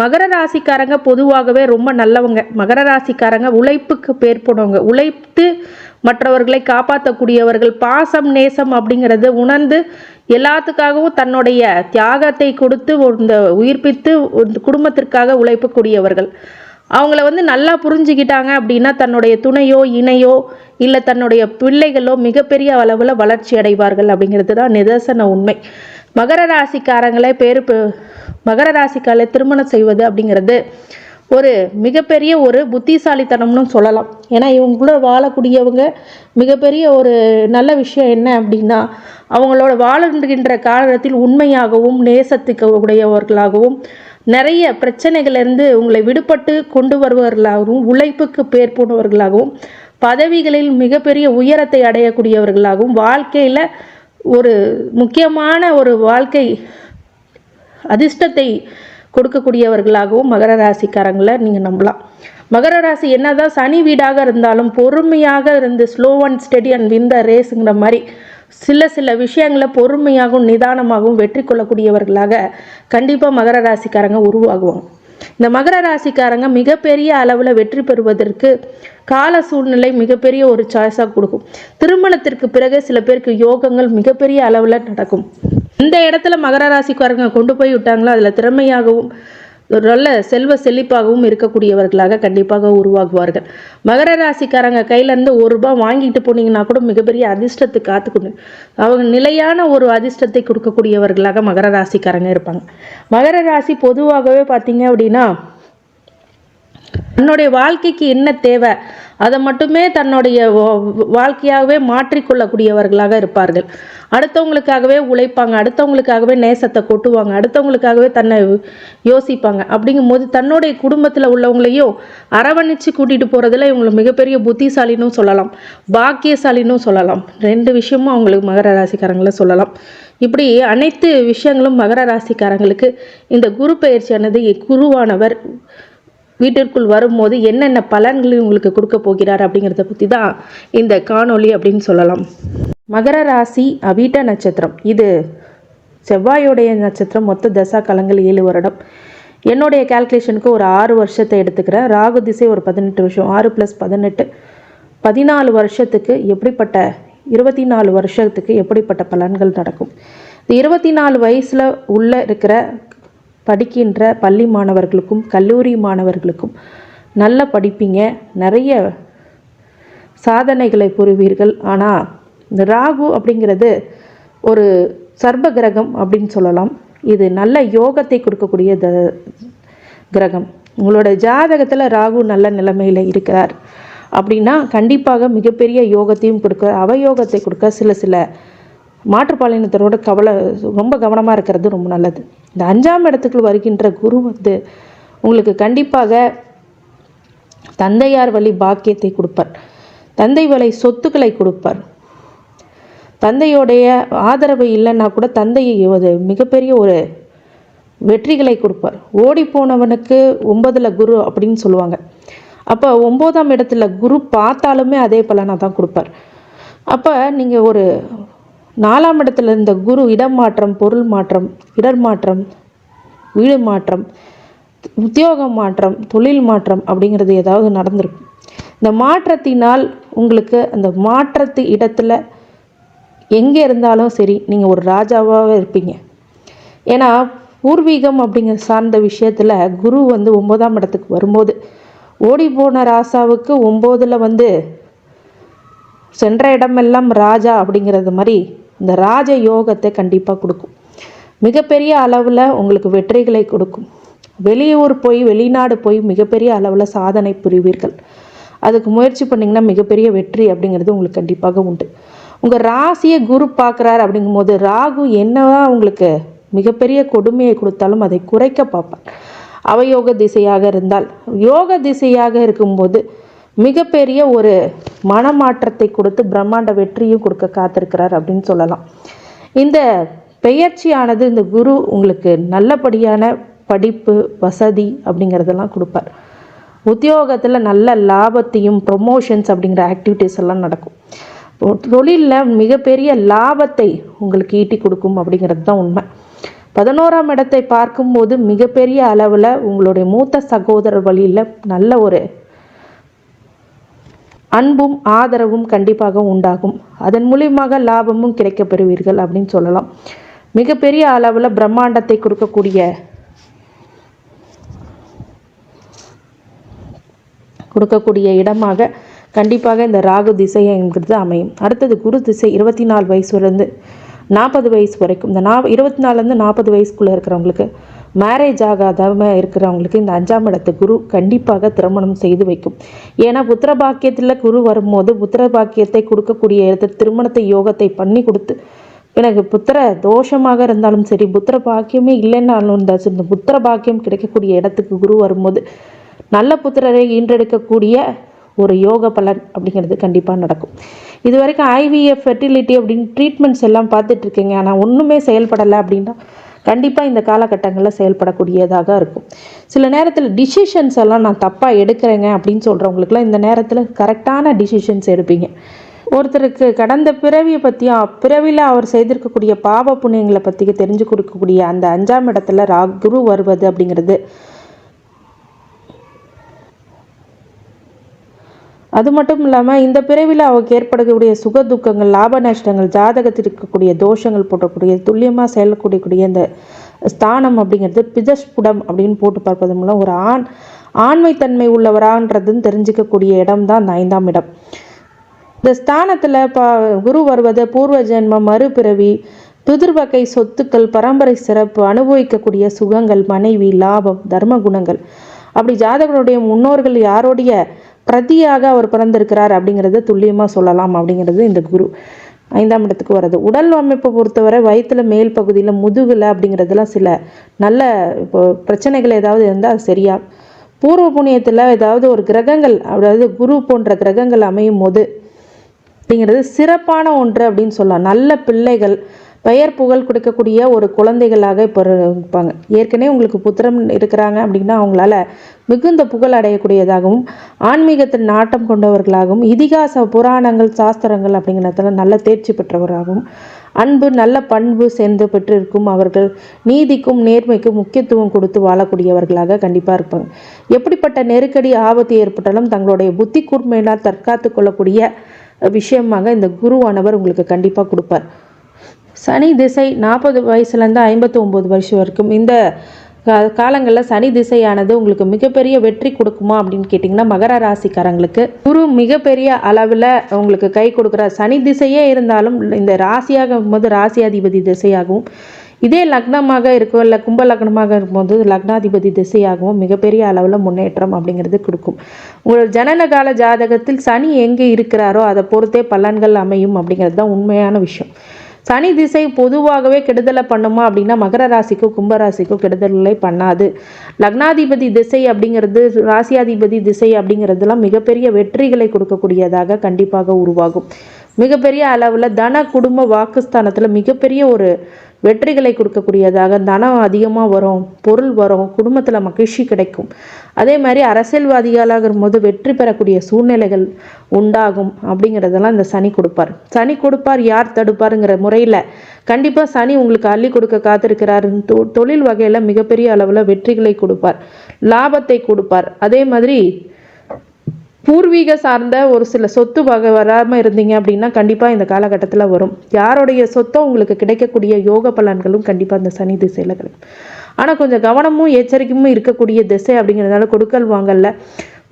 மகர ராசிக்காரங்க பொதுவாகவே ரொம்ப நல்லவங்க. மகர ராசிக்காரங்க உழைப்புக்கு பேர் போனவங்க. உழைத்து மற்றவர்களை காப்பாற்றக்கூடியவர்கள் பாசம் நேசம் அப்படிங்கிறது உணர்ந்து எல்லாத்துக்காகவும் தன்னுடைய தியாகத்தை கொடுத்து இந்த உயிர்ப்பித்து குடும்பத்திற்காக உழைப்பக்கூடியவர்கள். அவங்கள வந்து நல்லா புரிஞ்சுக்கிட்டாங்க அப்படின்னா தன்னுடைய துணையோ இணையோ இல்லை தன்னுடைய பிள்ளைகளோ மிகப்பெரிய அளவில் வளர்ச்சி அடைவார்கள் அப்படிங்கிறது தான் நிதர்சன உண்மை. மகர ராசிக்காரங்களை பேரு பெ- மகர ராசிக்காரை திருமணம் செய்வது அப்படிங்கிறது ஒரு மிகப்பெரிய ஒரு புத்திசாலித்தனம்னு சொல்லலாம். ஏன்னா இவங்களோட வாழக்கூடியவங்க மிகப்பெரிய ஒரு நல்ல விஷயம் என்ன அப்படின்னா அவங்களோட வாழுகின்ற காலத்தில் உண்மையாகவும் நேசத்துக்கு உடையவர்களாகவும் நிறைய பிரச்சனைகளிலிருந்து உங்களை விடுபட்டு கொண்டு வருபவர்களாகவும் உழைப்புக்கு பேர் போனவர்களாகவும் பதவிகளில் மிகப்பெரிய உயரத்தை அடையக்கூடியவர்களாகவும் வாழ்க்கையில் ஒரு முக்கியமான ஒரு வாழ்க்கை அதிர்ஷ்டத்தை கொடுக்கக்கூடியவர்களாகவும் மகர ராசிக்காரங்களை நீங்கள் நம்பலாம். மகர ராசி என்னதான் சனி வீடாக இருந்தாலும் பொறுமையாக இருந்து slow and steady and win the ரேஸுங்கிற மாதிரி சில சில விஷயங்களை பொறுமையாகவும் நிதானமாகவும் வெற்றி கொள்ளக்கூடியவர்களாக கண்டிப்பாக மகர ராசிக்காரங்க உருவாகுவாங்க. இந்த மகர ராசிக்காரங்க மிகப்பெரிய அளவில் வெற்றி பெறுவதற்கு கால சூழ்நிலை மிகப்பெரிய ஒரு சாய்ஸாக கொடுக்கும். திருமணத்திற்கு பிறகு சில பேருக்கு யோகங்கள் மிகப்பெரிய அளவில் நடக்கும். இந்த இடத்துல மகர ராசிக்காரங்க கொண்டு போய் விட்டாங்களோ? அதில் திறமையாகவும் நல்ல செல்வ செழிப்பாகவும் இருக்கக்கூடியவர்களாக கண்டிப்பாக உருவாகுவார்கள். மகர ராசிக்காரங்க கையிலேருந்து ஒரு ரூபாய் வாங்கிட்டு போனீங்கன்னா கூட மிகப்பெரிய அதிர்ஷ்டத்தை காத்துக்கணும் அவங்க நிலையான ஒரு அதிர்ஷ்டத்தை கொடுக்கக்கூடியவர்களாக மகர ராசிக்காரங்க இருப்பாங்க. மகர ராசி பொதுவாகவே பார்த்தீங்க அப்படின்னா தன்னுடைய வாழ்க்கைக்கு என்ன தேவை? அதை மட்டுமே தன்னுடைய வாழ்க்கையாகவே மாற்றிக்கொள்ளக்கூடியவர்களாக இருப்பார்கள். அடுத்தவங்களுக்காகவே உழைப்பாங்க அடுத்தவங்களுக்காகவே நேசத்தை கொட்டுவாங்க அடுத்தவங்களுக்காகவே தன்னை யோசிப்பாங்க. அப்படிங்கும்போது தன்னுடைய குடும்பத்தில் உள்ளவங்களையும் அரவணைச்சு கூட்டிகிட்டு போகிறதுல இவங்களை மிகப்பெரிய புத்திசாலினும் சொல்லலாம் பாக்கியசாலினும் சொல்லலாம். ரெண்டு விஷயமும் அவங்களுக்கு மகர ராசிக்காரங்களை சொல்லலாம். இப்படி அனைத்து விஷயங்களும் மகர ராசிக்காரங்களுக்கு இந்த குரு பயிற்சியானது குருவானவர் வீட்டிற்குள் வரும்போது என்னென்ன பலன்களை உங்களுக்கு கொடுக்க போகிறார் அப்படிங்கிறத பற்றி தான் இந்த காணொளி அப்படின்னு சொல்லலாம். மகர ராசி அபீட்ட நட்சத்திரம். இது செவ்வாயோடைய நட்சத்திரம். மொத்த தசா கலங்கள் ஏழு வருடம். என்னுடைய கால்குலேஷனுக்கு ஒரு ஆறு வருஷத்தை எடுத்துக்கிறேன். ராகு திசை ஒரு பதினெட்டு வருஷம். ஆறு ப்ளஸ் பதினெட்டு. பதினாலு வருஷத்துக்கு எப்படிப்பட்ட இருபத்தி நாலு வருஷத்துக்கு எப்படிப்பட்ட பலன்கள் நடக்கும்? இந்த இருபத்தி நாலு வயசில் உள்ள இருக்கிற படிக்கின்ற பள்ளி மாணவர்களுக்கும் கல்லூரி மாணவர்களுக்கும் நல்ல படிப்பீங்க. நிறைய சாதனைகளை புரிவீர்கள். ஆனால் இந்த ராகு அப்படிங்கிறது ஒரு சர்ப கிரகம் அப்படின்னு சொல்லலாம். இது நல்ல யோகத்தை கொடுக்கக்கூடிய த கிரகம். உங்களோட ஜாதகத்தில் ராகு நல்ல நிலைமையில் இருக்கிறார். அப்படின்னா கண்டிப்பாக மிகப்பெரிய யோகத்தையும் கொடுக்க அவயோகத்தை கொடுக்க சில சில மாற்றுப்பாலினத்தரோட கவலை ரொம்ப கவனமாக இருக்கிறது ரொம்ப நல்லது. இந்த அஞ்சாம் இடத்துக்கு வருகின்ற குரு வந்து உங்களுக்கு கண்டிப்பாக தந்தையார் வழி பாக்கியத்தை கொடுப்பார். தந்தை வழி சொத்துக்களை கொடுப்பார். தந்தையோடைய ஆதரவு இல்லைன்னா கூட தந்தையை ஒரு மிகப்பெரிய ஒரு வெற்றிகளை கொடுப்பார். ஓடி போனவனுக்கு ஒன்பதில் குரு அப்படின்னு சொல்லுவாங்க. அப்போ ஒம்போதாம் இடத்துல குரு பார்த்தாலுமே அதே பலனாக தான் கொடுப்பார். அப்போ நீங்கள் ஒரு நாலாம் இடத்துல இருந்த குரு இடம் மாற்றம் பொருள் மாற்றம் இடர் மாற்றம் வீடு மாற்றம் உத்தியோகம் மாற்றம் தொழில் மாற்றம் அப்படிங்கிறது ஏதாவது நடந்திருக்கும். இந்த மாற்றத்தினால் உங்களுக்கு அந்த மாற்றத்து இடத்துல எங்கே இருந்தாலும் சரி நீங்கள் ஒரு ராஜாவாகவே இருப்பீங்க. ஏன்னா பூர்வீகம் அப்படிங்கிற சார்ந்த விஷயத்தில் குரு வந்து ஒம்போதாம் இடத்துக்கு வரும்போது ஓடி போன ராசாவுக்கு ஒம்போதில் வந்து சென்ற இடமெல்லாம் ராஜா அப்படிங்கிறது மாதிரி இந்த ராஜ யோகத்தை கண்டிப்பாக கொடுக்கும். மிகப்பெரிய அளவில் உங்களுக்கு வெற்றிகளை கொடுக்கும். வெளியூர் போய் வெளிநாடு போய் மிகப்பெரிய அளவில் சாதனை புரிவீர்கள். அதுக்கு முயற்சி பண்ணிங்கன்னா மிகப்பெரிய வெற்றி அப்படிங்கிறது உங்களுக்கு கண்டிப்பாக உண்டு. உங்கள் ராசியை குரு பார்க்குறாரு அப்படிங்கும்போது ராகு என்னவா உங்களுக்கு மிகப்பெரிய கொடுமையை கொடுத்தாலும் அதை குறைக்க பார்ப்பார். அவயோக திசையாக இருந்தால் யோக திசையாக இருக்கும்போது மிகப்பெரிய ஒரு மனமாற்றத்தை கொடுத்து பிரம்மாண்ட வெற்றியும் கொடுக்க காத்திருக்கிறார் அப்படின்னு சொல்லலாம். இந்த பெயர்ச்சியானது இந்த குரு உங்களுக்கு நல்லபடியான படிப்பு வசதி அப்படிங்கிறதெல்லாம் கொடுப்பார். உத்தியோகத்தில் நல்ல லாபத்தையும் ப்ரொமோஷன்ஸ் அப்படிங்கிற ஆக்டிவிட்டீஸ் எல்லாம் நடக்கும். தொழிலில் மிகப்பெரிய லாபத்தை உங்களுக்கு ஈட்டி கொடுக்கும் அப்படிங்கிறது தான் உண்மை. பதினோராம் இடத்தை பார்க்கும்போது மிகப்பெரிய அளவில் உங்களுடைய மூத்த சகோதரர் வழியில் நல்ல ஒரு அன்பும் ஆதரவும் கண்டிப்பாக உண்டாகும். அதன் மூலியமாக லாபமும் கிடைக்கப் பெறுவீர்கள் அப்படின்னு சொல்லலாம். மிகப்பெரிய அளவில் பிரம்மாண்டத்தை கொடுக்கக்கூடிய கொடுக்கக்கூடிய இடமாக கண்டிப்பாக இந்த ராகு திசைங்கிறது அமையும். அடுத்தது குரு திசை இருபத்தி நாலு வயசுலேருந்து நாற்பது வயசு வரைக்கும். இந்த நா இருபத்தி நாலுலேருந்து நாற்பது வயசுக்குள்ளே இருக்கிறவங்களுக்கு மேரேஜ் ஆகாதவங்க இருக்கிறவங்களுக்கு இந்த அஞ்சாம் இடத்து குரு கண்டிப்பாக திருமணம் செய்து வைக்கும். ஏன்னா புத்திர பாக்கியத்தில் குரு வரும்போது புத்திர பாக்கியத்தை கொடுக்கக்கூடிய இடத்துல திருமணத்தை யோகத்தை பண்ணி கொடுத்து எனக்கு புத்திர தோஷமாக இருந்தாலும் சரி புத்திர பாக்கியமே இல்லைன்னாலும் இருந்தாலும் இந்த புத்திர பாக்கியம் கிடைக்கக்கூடிய இடத்துக்கு குரு வரும்போது நல்ல புத்திரரை ஈன்றெடுக்கக்கூடிய ஒரு யோக பலன் அப்படிங்கிறது கண்டிப்பாக நடக்கும். இது வரைக்கும் ஐவிஎஃப் ஃபெர்டிலிட்டி அப்படின்னு ட்ரீட்மெண்ட்ஸ் எல்லாம் பார்த்துட்டு இருக்கீங்க. ஆனால் ஒன்றுமே செயல்படலை அப்படின்னா கண்டிப்பாக இந்த காலகட்டங்களில் செயல்படக்கூடியதாக இருக்கும். சில நேரத்தில் டிசிஷன்ஸ் எல்லாம் நான் தப்பாக எடுக்கிறேங்க அப்படின்னு சொல்கிறவங்களுக்குலாம் இந்த நேரத்தில் கரெக்டான டிசிஷன்ஸ் எடுப்பீங்க. ஒருத்தருக்கு கடந்த பிறவியை பற்றியும் பிறவியில் அவர் செய்திருக்கக்கூடிய பாவ புண்ணியங்களை பற்றி தெரிஞ்சு கொடுக்கக்கூடிய அந்த அஞ்சாம் இடத்துல ரா குரு வருவது அப்படிங்கிறது அது மட்டும் இல்லாமல் இந்த பிறவியில் அவருக்கு ஏற்படக்கூடிய சுக துக்கங்கள் லாப நஷ்டங்கள் ஜாதகத்தில் இருக்கக்கூடிய தோஷங்கள் போட்டக்கூடிய துல்லியமாக செயல்கூடக்கூடிய இந்த ஸ்தானம் அப்படிங்கிறது பிதஸ்புடம் அப்படின்னு போட்டு பார்ப்பது மூலம் ஒரு ஆண் ஆண்மைத்தன்மை உள்ளவரான்றதுன்னு தெரிஞ்சுக்கக்கூடிய இடம் தான் அந்த ஐந்தாம் இடம். இந்த ஸ்தானத்தில் ப குரு வருவது பூர்வ ஜென்மம் மறுபிறவி பிதிர்வகை சொத்துக்கள் பரம்பரை சிறப்பு அனுபவிக்கக்கூடிய சுகங்கள் மனைவி லாபம் தர்ம குணங்கள். அப்படி ஜாதகனுடைய முன்னோர்கள் யாருடைய பிரதியாக அவர் பிறந்திருக்கிறார் அப்படிங்கிறத துல்லியமாக சொல்லலாம் அப்படிங்கிறது இந்த குரு ஐந்தாம் இடத்துக்கு வர்றது. உடல் அமைப்பை பொறுத்தவரை வயிற்றுல மேல் பகுதியில் முதுகில் அப்படிங்கிறதுலாம் சில நல்ல இப்போ பிரச்சனைகள் ஏதாவது இருந்தால் அது சரியா. பூர்வ புண்ணியத்தில் ஏதாவது ஒரு கிரகங்கள் அதாவது குரு போன்ற கிரகங்கள் அமையும் போது அப்படிங்கிறது சிறப்பான ஒன்று அப்படின்னு சொல்லலாம். நல்ல பிள்ளைகள் பெயர் புகழ் கொடுக்கக்கூடிய ஒரு குழந்தைகளாக இப்போ இருப்பாங்க. ஏற்கனவே உங்களுக்கு புத்திரம் இருக்கிறாங்க அப்படின்னா அவங்களால மிகுந்த புகழ் அடையக்கூடியதாகவும் ஆன்மீகத்தில் நாட்டம் கொண்டவர்களாகவும் இதிகாச புராணங்கள் சாஸ்திரங்கள் அப்படிங்கிறதுல நல்ல தேர்ச்சி பெற்றவராகவும் அன்பு நல்ல பண்பு சேர்ந்து பெற்றிருக்கும் அவர்கள் நீதிக்கும் நேர்மைக்கும் முக்கியத்துவம் கொடுத்து வாழக்கூடியவர்களாக கண்டிப்பாக இருப்பாங்க. எப்படிப்பட்ட நெருக்கடி ஆபத்து ஏற்பட்டாலும் தங்களுடைய புத்தி கூர்மையினால் தற்காத்து கொள்ளக்கூடிய விஷயமாக இந்த குருவானவர் உங்களுக்கு கண்டிப்பாக கொடுப்பார். சனி திசை நாற்பது வயசுலேருந்து ஐம்பத்தி ஒம்பது வருஷம் வரைக்கும். இந்த காலங்களில் சனி திசையானது உங்களுக்கு மிகப்பெரிய வெற்றி கொடுக்குமா அப்படின்னு கேட்டிங்கன்னா மகர ராசிக்காரங்களுக்கு குரு மிகப்பெரிய அளவில் உங்களுக்கு கை கொடுக்குற சனி திசையே இருந்தாலும் இந்த ராசியாகும் போது ராசியாதிபதி திசையாகவும் இதே லக்னமாக இருக்கும் இல்லை கும்ப லக்னமாக இருக்கும்போது லக்னாதிபதி திசையாகவும் மிகப்பெரிய அளவில் முன்னேற்றம் அப்படிங்கிறது கொடுக்கும். உங்களோட ஜனன கால ஜாதகத்தில் சனி எங்கே இருக்கிறாரோ அதை பொறுத்தே பலன்கள் அமையும் அப்படிங்கிறது தான் உண்மையான விஷயம். சனி திசை பொதுவாகவே கெடுதலை பண்ணுமா அப்படின்னா மகர ராசிக்கும் கும்பராசிக்கும் கெடுதலை பண்ணாது. லக்னாதிபதி திசை அப்படிங்கிறது ராசியாதிபதி திசை அப்படிங்கிறதுலாம் மிகப்பெரிய வெற்றிகளை கொடுக்கக்கூடியதாக கண்டிப்பாக உருவாகும். மிகப்பெரிய அளவில் தன குடும்ப வாக்குஸ்தானத்தில் மிகப்பெரிய ஒரு வெற்றிகளை கொடுக்கக்கூடியதாக தனம் அதிகமாக வரும் பொருள் வரும் குடும்பத்தில் மகிழ்ச்சி கிடைக்கும். அதே மாதிரி அரசியல்வாதிகளாக போது வெற்றி பெறக்கூடிய சூழ்நிலைகள் உண்டாகும் அப்படிங்கிறதெல்லாம் இந்த சனி கொடுப்பார். சனி கொடுப்பார் யார் தடுப்பாருங்கிற முறையில் கண்டிப்பாக சனி உங்களுக்கு அள்ளி கொடுக்க காத்திருக்கிறார். தொழில் வகையில் மிகப்பெரிய அளவில் வெற்றிகளை கொடுப்பார் லாபத்தை கொடுப்பார். அதே மாதிரி பூர்வீக சார்ந்த ஒரு சில சொத்து வகை வராமல் இருந்தீங்க அப்படின்னா கண்டிப்பாக இந்த காலகட்டத்தில் வரும். யாருடைய சொத்தம் உங்களுக்கு கிடைக்கக்கூடிய யோக பலன்களும் கண்டிப்பாக இந்த சனி திசையில் கிடைக்கும். ஆனால் கொஞ்சம் கவனமும் எச்சரிக்கையும் இருக்கக்கூடிய திசை அப்படிங்கிறதுனால கொடுக்கல் வாங்கல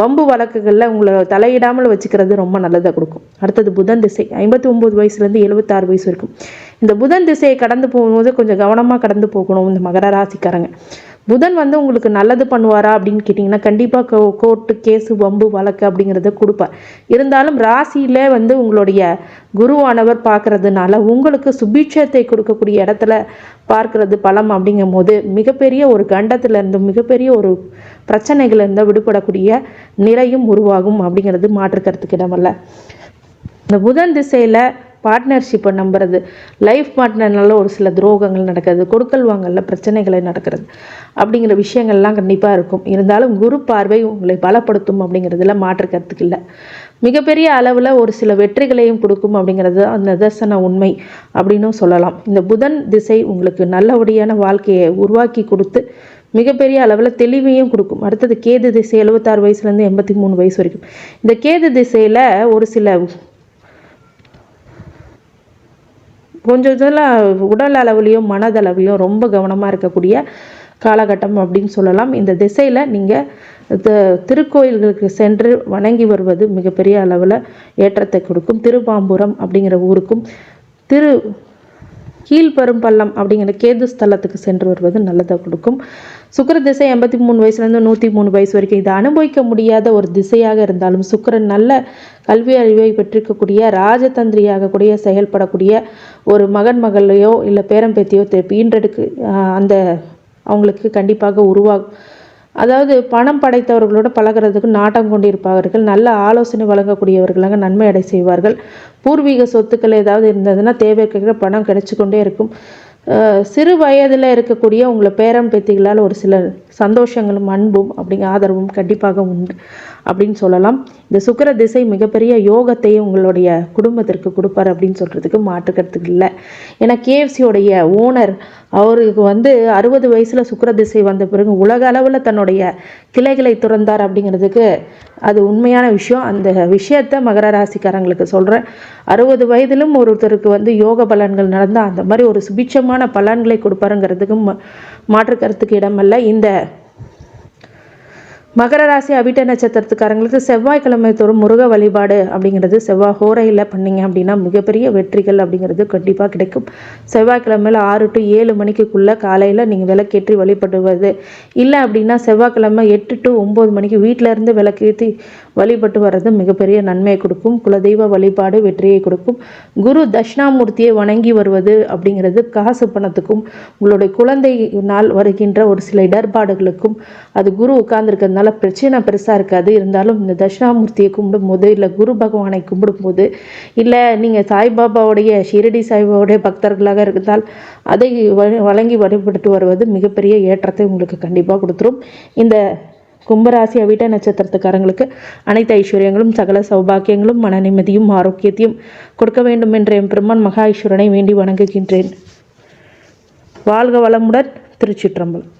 வம்பு வழக்குகளில் உங்களை தலையிடாமல் வச்சுக்கிறது ரொம்ப நல்லதாக கொடுக்கும். அடுத்தது புதன் திசை. ஐம்பத்தி ஒம்பது வயசுலேருந்து எழுபத்தாறு வயசு வரைக்கும். இந்த புதன் திசையை கடந்து போகும்போது கொஞ்சம் கவனமாக கடந்து போகணும் இந்த மகர ராசிக்காரங்க. புதன் வந்து உங்களுக்கு நல்லது பண்ணுவாரா அப்படின்னு கேட்டிங்கன்னா கண்டிப்பாக கோ கோர்ட்டு கேஸு வம்பு வழக்கு அப்படிங்கிறத கொடுப்பார். இருந்தாலும் ராசியில் வந்து உங்களுடைய குருவானவர் பார்க்கறதுனால உங்களுக்கு சுபீட்சத்தை கொடுக்கக்கூடிய இடத்துல பார்க்கறது பலம் அப்படிங்கும் போது மிகப்பெரிய ஒரு கண்டத்திலிருந்து மிகப்பெரிய ஒரு பிரச்சனைகளிலிருந்து விடுபடக்கூடிய நிலையும் உருவாகும் அப்படிங்கிறது மாற்றுக்கிறதுக்கு இடமல்ல. இந்த புதன் திசையில் பார்ட்னர்ஷிப்பை நம்புறது. லைஃப் பார்ட்னர்னால ஒரு சில துரோகங்கள் நடக்கிறது கொடுக்கல் வாங்கல பிரச்சனைகளை நடக்கிறது அப்படிங்கிற விஷயங்கள்லாம் கண்டிப்பாக இருக்கும். இருந்தாலும் குரு பார்வை உங்களை பலப்படுத்தும் அப்படிங்கிறதுல மாற்று கருத்துக்கு இல்லை. மிகப்பெரிய அளவில் ஒரு சில வெற்றிகளையும் கொடுக்கும் அப்படிங்கிறது அந்த நிதர்சன உண்மை அப்படின்னும் சொல்லலாம். இந்த புதன் திசை உங்களுக்கு நல்லபடியான வாழ்க்கையை உருவாக்கி கொடுத்து மிகப்பெரிய அளவில் தெளிவையும் கொடுக்கும். அடுத்தது கேது திசை எழுபத்தாறு வயசுலேருந்து எண்பத்தி மூணு வயசு வரைக்கும். இந்த கேது திசையில் ஒரு சில கொஞ்சம் இதில் உடல் அளவுலேயும் மனதளவுலையும் ரொம்ப கவனமாக இருக்கக்கூடிய காலகட்டம் அப்படின்னு சொல்லலாம். இந்த திசையில் நீங்கள் திருக்கோயில்களுக்கு சென்று வணங்கி வருவது மிகப்பெரிய அளவில் ஏற்றத்தை கொடுக்கும். திருப்பாம்புரம் அப்படிங்கிற ஊருக்கும் திரு கீழ்பெரும்பள்ளம் அப்படிங்கிற கேது ஸ்தலத்துக்கு சென்று வருவது நல்லதை கொடுக்கும். சுக்கர திசை எண்பத்தி மூணு வயசுலேருந்து நூற்றி மூணு வயசு வரைக்கும் இது அனுபவிக்க முடியாத ஒரு திசையாக இருந்தாலும் சுக்கரன் நல்ல கல்வி அறிவை பெற்றிருக்கக்கூடிய ராஜதந்திரியாக கூடிய செயல்படக்கூடிய ஒரு மகன் மகளையோ இல்லை பேரம்பேத்தியோ தெ- ஈன்றெடுக்கு அந்த அவங்களுக்கு கண்டிப்பாக உருவாகும் அதாவது பணம் படைத்தவர்களோட பழகுறதுக்கு நாட்டம் கொண்டிருப்பவர்கள் நல்ல ஆலோசனை வழங்கக்கூடியவர்களாக நன்மை அடை செய்வார்கள். பூர்வீக சொத்துக்கள் ஏதாவது இருந்ததுன்னா தேவைக்கிற பணம் கிடைச்சிக்கொண்டே கொண்டே இருக்கும் சிறு வயதில் இருக்கக்கூடிய உங்களை பேரம் பேத்திகளால் ஒரு சில சந்தோஷங்களும் அன்பும் அப்படிங்க ஆதரவும் கண்டிப்பாக உண்டு. அப்படின்னு சொல்லலாம். இந்த சுக்கிர திசை மிகப்பெரிய யோகத்தையும் உங்களுடைய குடும்பத்திற்கு கொடுப்பார் அப்படின்னு சொல்கிறதுக்கு மாற்றுக்கிறதுக்கு இல்லை. ஏன்னா கேஎஃப்சியோடைய ஓனர் அவருக்கு வந்து அறுபது வயசில் சுக்கிர திசை வந்த பிறகு உலக அளவில் தன்னுடைய கிளைகளை துறந்தார் அப்படிங்கிறதுக்கு அது உண்மையான விஷயம். அந்த விஷயத்த மகர ராசிக்காரங்களுக்கு சொல்கிறேன் அறுபது வயதிலும் ஒருத்தருக்கு வந்து யோக பலன்கள் நடந்தால் அந்த மாதிரி ஒரு சுபிட்சமான பலன்களை கொடுப்பாருங்கிறதுக்கு மாற்றுக்கிறதுக்கு மாற்று கருத்துக்கு இடமல்ல. இந்த மகர ராசி அவிட்ட நட்சத்திரத்துக்காரங்களுக்கு செவ்வாய்க்கிழமை தோறும் முருக வழிபாடு அப்படிங்கிறது செவ்வாய் ஹோரையில் பண்ணீங்க அப்படின்னா மிகப்பெரிய வெற்றிகள் அப்படிங்கிறது கண்டிப்பாக கிடைக்கும். செவ்வாய்க்கிழமையில் ஆறு டு ஏழு மணிக்குள்ளே காலையில் நீங்கள் விளக்கேற்றி வழிபடுவது. இல்லை அப்படின்னா செவ்வாய்க்கிழமை எட்டு டு ஒம்பது மணிக்கு வீட்டில் இருந்து விளக்கேற்றி வழிபட்டு வர்றது மிகப்பெரிய நன்மையை கொடுக்கும். குலதெய்வ வழிபாடு வெற்றியை கொடுக்கும். குரு தட்சிணாமூர்த்தியை வணங்கி வருவது அப்படிங்கிறது காசு பணத்துக்கும் உங்களுடைய குழந்தையினால் வருகின்ற ஒரு சில இடர்பாடுகளுக்கும் அது குரு உட்கார்ந்துருக்கிறதுனால பிரச்சனை பெருசாக இருக்காது. இருந்தாலும் இந்த தட்சிணாமூர்த்தியை கும்பிடும்போது இல்லை குரு பகவானை கும்பிடும்போது இல்லை நீங்கள் சாய்பாபாவுடைய ஷிரடி சாய்பாவுடைய பக்தர்களாக இருந்தால் அதை வ- வழங்கி வழிபட்டு வருவது மிகப்பெரிய ஏற்றத்தை உங்களுக்கு கண்டிப்பாக கொடுத்துரும். இந்த கும்பராசி அவிட்ட நட்சத்திரத்துக்காரங்களுக்கு அனைத்து ஐஸ்வர்யங்களும் சகல சௌபாக்கியங்களும் மன நிம்மதியும் ஆரோக்கியத்தையும் கொடுக்க வேண்டும் என்ற என் பெருமான் மகா ஈஸ்வரனை வேண்டி வணங்குகின்றேன். வாழ்க வளமுடன் திருச்சிற்றம்பலம்.